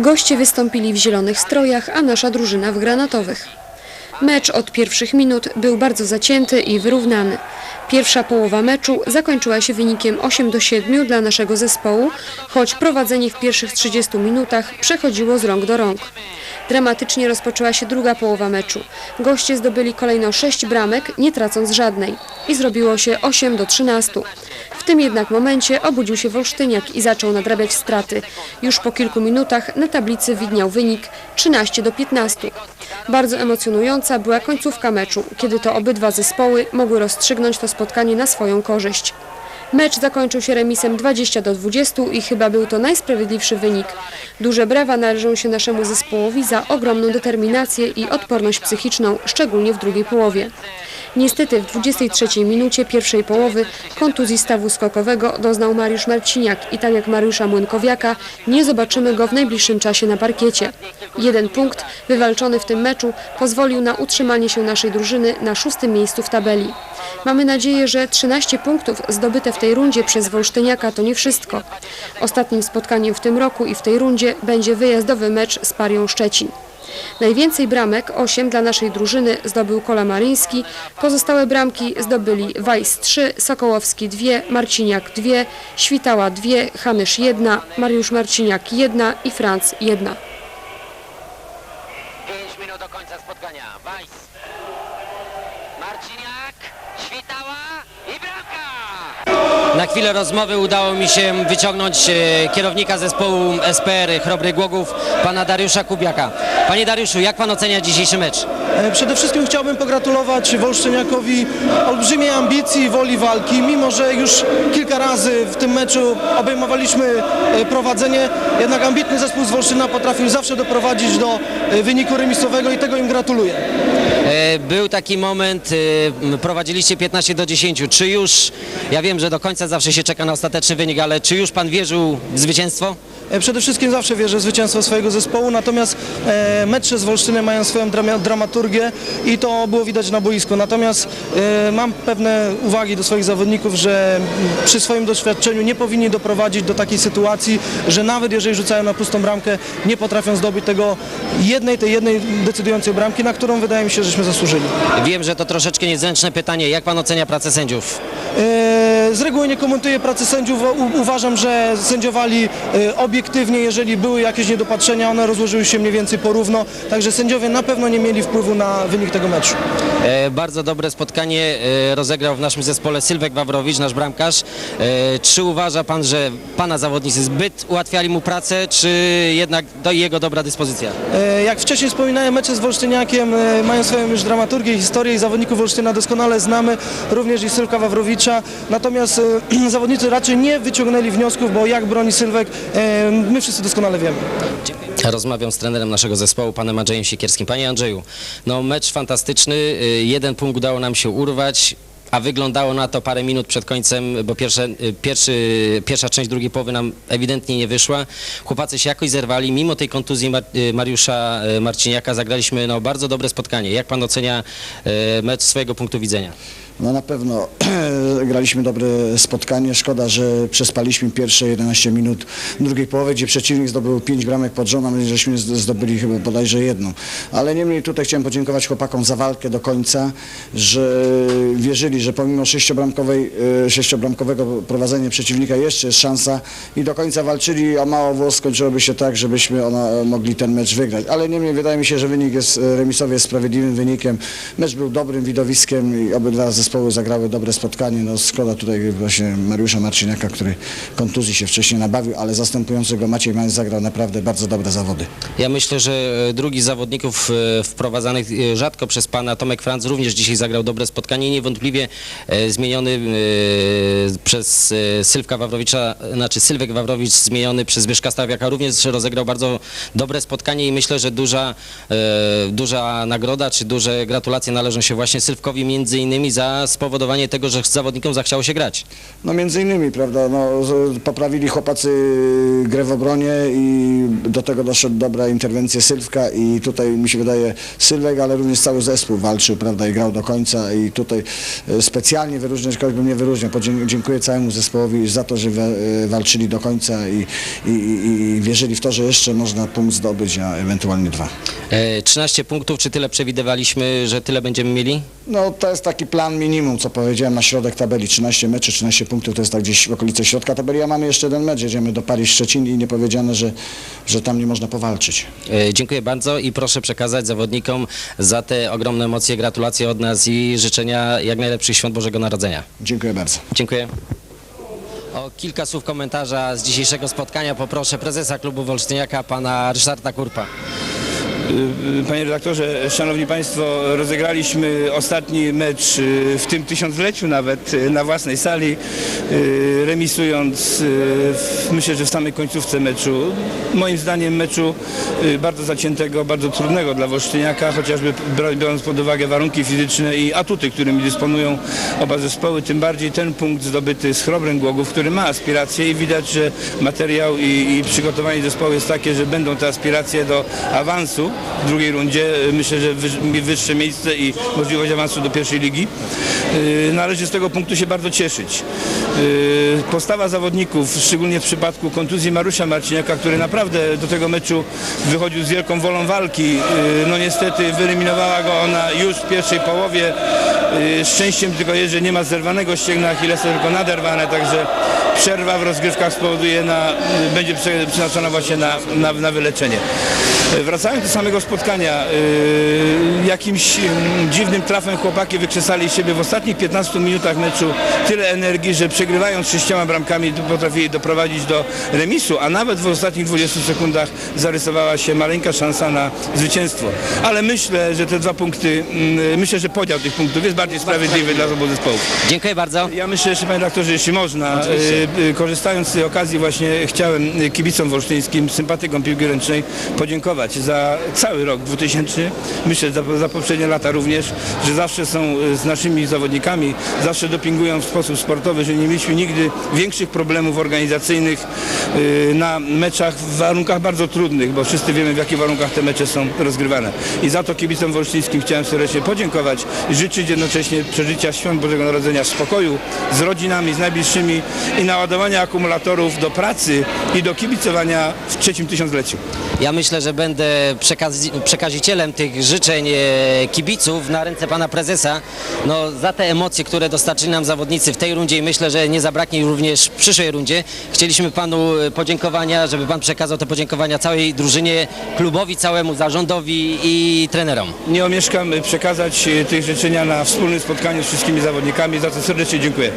Goście wystąpili w zielonych strojach, a nasza drużyna w granatowych. Mecz od pierwszych minut był bardzo zacięty i wyrównany. Pierwsza połowa meczu zakończyła się wynikiem 8 do 7 dla naszego zespołu, choć prowadzenie w pierwszych 30 minutach przechodziło z rąk do rąk. Dramatycznie rozpoczęła się druga połowa meczu. Goście zdobyli kolejno 6 bramek, nie tracąc żadnej. I zrobiło się 8 do 13. Tym jednak momencie obudził się Wolsztyniak i zaczął nadrabiać straty. Już po kilku minutach na tablicy widniał wynik 13 do 15. Bardzo emocjonująca była końcówka meczu, kiedy to obydwa zespoły mogły rozstrzygnąć to spotkanie na swoją korzyść. Mecz zakończył się remisem 20 do 20 i chyba był to najsprawiedliwszy wynik. Duże brawa należą się naszemu zespołowi za ogromną determinację i odporność psychiczną, szczególnie w drugiej połowie. Niestety w 23 minucie pierwszej połowy kontuzji stawu skokowego doznał Mariusz Marciniak i tak jak Mariusza Młynkowiaka nie zobaczymy go w najbliższym czasie na parkiecie. Jeden punkt wywalczony w tym meczu pozwolił na utrzymanie się naszej drużyny na szóstym miejscu w tabeli. Mamy nadzieję, że 13 punktów zdobyte w tej rundzie przez Wolsztyniaka to nie wszystko. Ostatnim spotkaniem w tym roku i w tej rundzie będzie wyjazdowy mecz z Parią Szczecin. Najwięcej bramek, 8 dla naszej drużyny, zdobył Kola Maryński. Pozostałe bramki zdobyli Wajs 3, Sokołowski 2, Marciniak 2, Świtała 2, Hanysz 1, Mariusz Marciniak 1 i Franc 1. 5 minut do końca spotkania. Weiss. Marciniak. Świtała. I bramka! Na chwilę rozmowy udało mi się wyciągnąć e, kierownika zespołu SPR Chrobry Głogów, pana Dariusza Kubiaka. Panie Dariuszu, jak pan ocenia dzisiejszy mecz? E, Przede wszystkim chciałbym pogratulować Wolsztyniakowi olbrzymiej ambicji i woli walki. Mimo, że już kilka razy w tym meczu obejmowaliśmy e, prowadzenie, jednak ambitny zespół z Wolsztyna potrafił zawsze doprowadzić do wyniku remisowego i tego im gratuluję. E, Był taki moment, e, prowadziliście 15 do 10. Czy już, ja wiem, że do końca zawsze się czeka na ostateczny wynik, ale czy już pan wierzył w zwycięstwo? E, Przede wszystkim zawsze wierzę w zwycięstwo swojego zespołu, natomiast mecze z Wolsztynem mają swoją drama, dramaturgię i to było widać na boisku. Natomiast mam pewne uwagi do swoich zawodników, że przy swoim doświadczeniu nie powinni doprowadzić do takiej sytuacji, że nawet jeżeli rzucają na pustą bramkę, nie potrafią zdobyć tego jednej, tej jednej decydującej bramki, na którą wydaje mi się, żeśmy zasłużyli. Wiem, że to troszeczkę niezręczne pytanie. Jak pan ocenia pracę sędziów? E, Z reguły nie komentuję pracy sędziów. Uważam, że sędziowali e, obiektywnie, jeżeli były jakieś niedopatrzenia, one rozłożyły się mniej więcej porówno, także sędziowie na pewno nie mieli wpływu na wynik tego meczu. E, Bardzo dobre spotkanie e, rozegrał w naszym zespole Sylwek Wawrowicz, nasz bramkarz. Czy uważa pan, że pana zawodnicy zbyt ułatwiali mu pracę, czy jednak do jego dobra dyspozycja? Jak wcześniej wspominałem, mecze z Wolsztyniakiem mają swoją już dramaturgię i historię i zawodników Wolsztyna doskonale znamy, również i Sylwka Wawrowicza, natomiast e, zawodnicy raczej nie wyciągnęli wniosków, bo jak broni Sylwek, e, my wszyscy doskonale wiemy. Rozmawiam z trenerem naszego zespołu, panem Andrzejem Siekierskim. Panie Andrzeju, no mecz fantastyczny, y, jeden punkt udało nam się urwać, a wyglądało na to parę minut przed końcem, bo pierwsze, y, pierwszy, pierwsza część drugiej połowy nam ewidentnie nie wyszła. Chłopacy się jakoś zerwali, mimo tej kontuzji y, Mariusza y, Marciniaka zagraliśmy no, bardzo dobre spotkanie. Jak pan ocenia mecz swojego punktu widzenia? No na pewno graliśmy dobre spotkanie. Szkoda, że przespaliśmy pierwsze 11 minut drugiej połowy, gdzie przeciwnik zdobył 5 bramek pod a my żeśmy zdobyli chyba bodajże jedną. Ale niemniej tutaj chciałem podziękować chłopakom za walkę do końca, że wierzyli, że pomimo sześciobramkowej, e, sześciobramkowego prowadzenia przeciwnika jeszcze jest szansa i do końca walczyli, a mało włos skończyłoby się tak, żebyśmy ona, mogli ten mecz wygrać. Ale niemniej wydaje mi się, że wynik jest e, remisowy jest sprawiedliwym wynikiem. Mecz był dobrym widowiskiem i obydwa zespoły zagrały dobre spotkanie. No szkoda tutaj właśnie Mariusza Marciniaka, który kontuzji się wcześniej nabawił, ale zastępujący go Maciej Mańc zagrał naprawdę bardzo dobre zawody. Ja myślę, że e, drugi z zawodników e, wprowadzanych e, rzadko przez pana, Tomek Franc, również dzisiaj zagrał dobre spotkanie. Niewątpliwie e, zmieniony e, przez e, Sylwka Wawrowicza, znaczy Sylwek Wawrowicz zmieniony przez Zbyszka Stawiaka. Również rozegrał bardzo dobre spotkanie i myślę, że duża, e, duża nagroda czy duże gratulacje należą się właśnie Sylwkowi między innymi za spowodowanie tego, że zawodnikom zachciało się grać. No między innymi, prawda, no, poprawili chłopacy grę w obronie i do tego doszedł dobra interwencja Sylwka i tutaj mi się wydaje Sylwek, ale również cały zespół walczył, prawda, i grał do końca i tutaj e, specjalnie wyróżniać kogoś bym nie wyróżniał. Dziękuję całemu zespołowi za to, że e, walczyli do końca i, i, i, wierzyli w to, że jeszcze można punkt zdobyć, a ewentualnie dwa. E, 13 punktów, czy tyle przewidywaliśmy, że tyle będziemy mieli? No to jest taki plan minimum, co powiedziałem na środek tabeli, 13 meczy, 13 punktów, to jest tak gdzieś w okolicy środka tabeli, a mamy jeszcze jeden mecz, jedziemy do Paryż Szczecin i nie powiedziane, że, że tam nie można powalczyć. E, Dziękuję bardzo i proszę przekazać zawodnikom za te ogromne emocje gratulacje od nas i życzenia jak najlepszych świąt Bożego Narodzenia. Dziękuję bardzo. Dziękuję. O kilka słów komentarza z dzisiejszego spotkania poproszę prezesa klubu Wolsztyniaka, pana Ryszarda Kurpa. Y, Panie redaktorze, szanowni państwo, rozegraliśmy ostatni mecz y, w tym tysiącleciu nawet y, na własnej sali, y, remisując y, myślę, że w samej końcówce meczu. Moim zdaniem meczu y, bardzo zaciętego, bardzo trudnego dla Wolsztyniaka, chociażby biorąc pod uwagę warunki fizyczne i atuty, którymi dysponują oba zespoły, tym bardziej ten punkt zdobyty z Chrobrem Głogów, który ma aspiracje i widać, że materiał i, i przygotowanie zespołu jest takie, że będą te aspiracje do awansu w drugiej rundzie. Myślę, że wyż- wyższe miejsce i możliwość awansu do pierwszej ligi. Yy, Należy z tego punktu się bardzo cieszyć. Yy, Postawa zawodników, szczególnie w przypadku kontuzji Marusia Marciniaka, który naprawdę do tego meczu wychodził z wielką wolą walki, no niestety wyeliminowała go ona już w pierwszej połowie. Szczęściem tylko jest, że nie ma zerwanego ścięgna Achillesa, tylko naderwane, także przerwa w rozgrywkach spowoduje na, będzie prze- przeznaczona właśnie na, na, na wyleczenie. E, Wracając do samego spotkania, yy, jakimś mm, dziwnym trafem chłopaki wykrzesali siebie w ostatnich 15 minutach meczu tyle energii, że przegrywając sześcioma bramkami potrafili doprowadzić do remisu, a nawet w ostatnich 20 sekundach zarysowała się maleńka szansa na zwycięstwo. Ale myślę, że te dwa punkty, mm, myślę, że podział tych punktów jest bardziej sprawiedliwy dla obu zespołów. Dziękuję bardzo. Ja myślę jeszcze, panie redaktorze, jeśli można, e, e, korzystając z tej okazji właśnie chciałem e, kibicom wolsztyńskim, sympatykom piłki ręcznej podziękować za cały rok 2000, myślę za, za poprzednie lata również, że zawsze są e, z naszymi zawodnikami, zawsze dopingują w sposób sportowy, że nie mieliśmy nigdy większych problemów organizacyjnych e, na meczach w warunkach bardzo trudnych, bo wszyscy wiemy w jakich warunkach te mecze są rozgrywane. I za to kibicom wolsztyńskim chciałem serdecznie podziękować życzyć jednocześnie przeżycia świąt Bożego Narodzenia w spokoju, z rodzinami, z najbliższymi i naładowania akumulatorów do pracy i do kibicowania w trzecim tysiącleciu. Ja myślę, że będę przekazi- przekazicielem tych życzeń e, kibiców na ręce pana prezesa. No, za te emocje, które dostarczyli nam zawodnicy w tej rundzie i myślę, że nie zabraknie również w przyszłej rundzie. Chcieliśmy panu e, podziękowania, żeby pan przekazał te podziękowania całej drużynie, klubowi całemu, zarządowi i trenerom. Nie omieszkam przekazać e, tych życzenia na wspólnym spotkaniu z wszystkimi zawodnikami, za co serdecznie dziękuję.